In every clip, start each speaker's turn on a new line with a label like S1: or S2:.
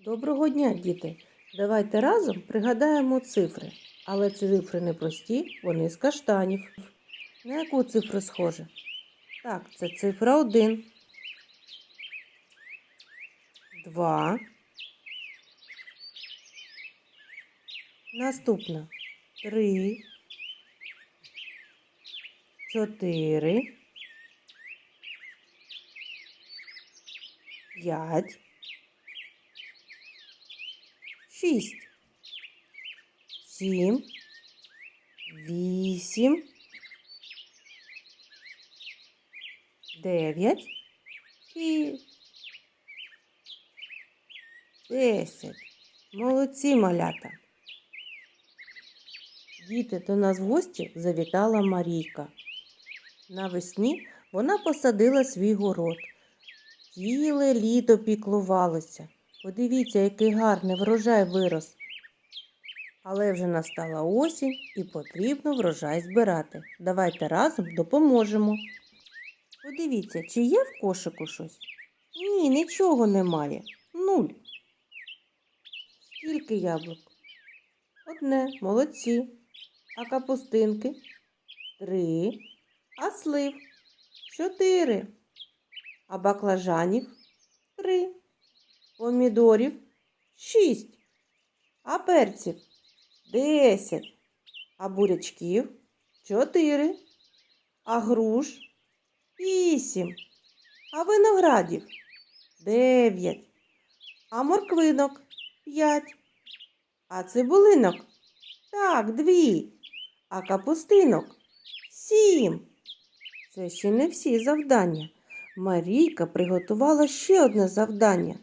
S1: Доброго дня, діти! Давайте разом пригадаємо цифри. Але ці цифри не прості, вони з каштанів. На яку цифру схоже? Так, це цифра 1. 2. Наступна 3. 4. 5. Шість, сім, вісім, дев'ять і десять. Молодці малята. Діти до нас в гості завітала Марійка. Навесні вона посадила свій город. Ціле літо піклувалася. Подивіться, який гарний врожай вирос. Але вже настала осінь і потрібно врожай збирати. Давайте разом допоможемо. Подивіться, чи є в кошику щось? Ні, нічого немає. Нуль. Скільки яблук? Одне, молодці. А капустинки? Три. А слив? Чотири. А баклажанів? Помідорів шість, а перців десять, а бурячків чотири, а груш вісім, а виноградів дев'ять, а морквинок п'ять, а цибулинок так, дві, а капустинок сім. Це ще не всі завдання. Марійка приготувала ще одне завдання.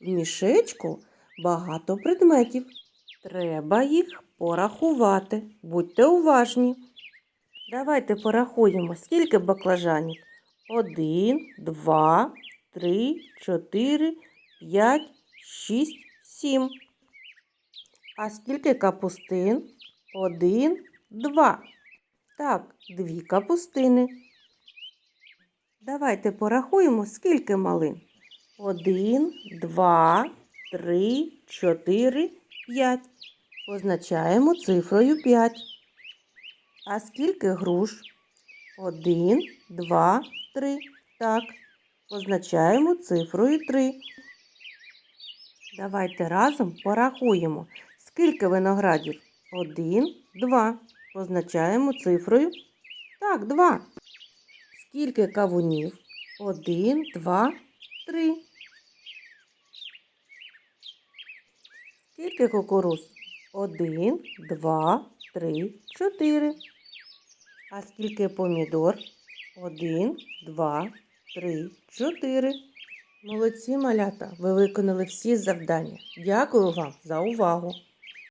S1: В мішечку багато предметів. Треба їх порахувати. Будьте уважні. Давайте порахуємо, скільки баклажанів. Один, два, три, чотири, п'ять, шість, сім. А скільки капустин? Один, два. Так, дві капустини. Давайте порахуємо, скільки малин. Один, два, три, чотири, п'ять. Позначаємо цифрою п'ять. А скільки груш? Один, два, три. Так. Позначаємо цифрою три. Давайте разом порахуємо. Скільки виноградів? Один, два. Позначаємо цифрою. Так, два. Скільки кавунів? Один, два, три. Скільки кукуруз? Один, два, три, чотири. А скільки помідор? Один, два, три, чотири. Молодці малята, ви виконали всі завдання. Дякую вам за увагу.